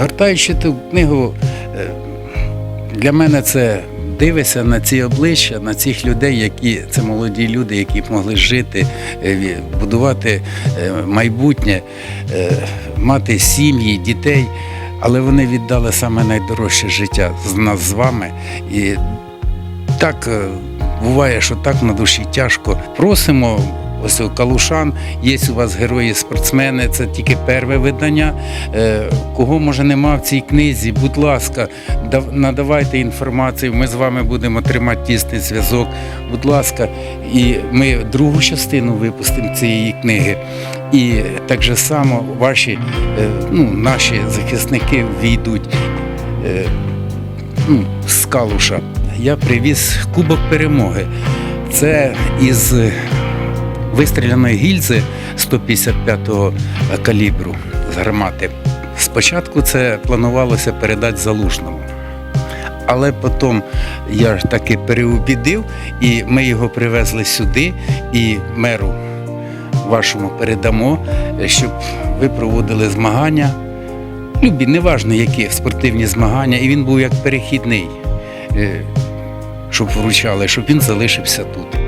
Гортаючи ту книгу, е, для мене це дивишся на ці обличчя, на цих людей, які це молоді люди, які б могли жити, е, будувати е, майбутнє, мати сім'ї, дітей. Але вони віддали саме найдорожче життя з нас з вами. І так буває, що так на душі тяжко. Просимо. Ось Калушан, є у вас герої спортсмени, це тільки перше видання. Е, Кого може нема в цій книзі, будь ласка, надавайте інформацію. Ми з вами будемо тримати тісний зв'язок. Будь ласка, і ми другу частину випустимо цієї книги. І так же само ваші, е, ну, наші захисники війдуть е, ну, з Калуша. Я привіз Кубок перемоги. Це із вистріляної гільзи 155-го калібру з гармати. Спочатку це планувалося передати залужному. Але потім я ж таки переубідив, і ми його привезли сюди, і меру вашому передамо, щоб ви проводили змагання. Любі, неважно які спортивні змагання, і він був як перехідний, е, щоб вручали, щоб він залишився тут.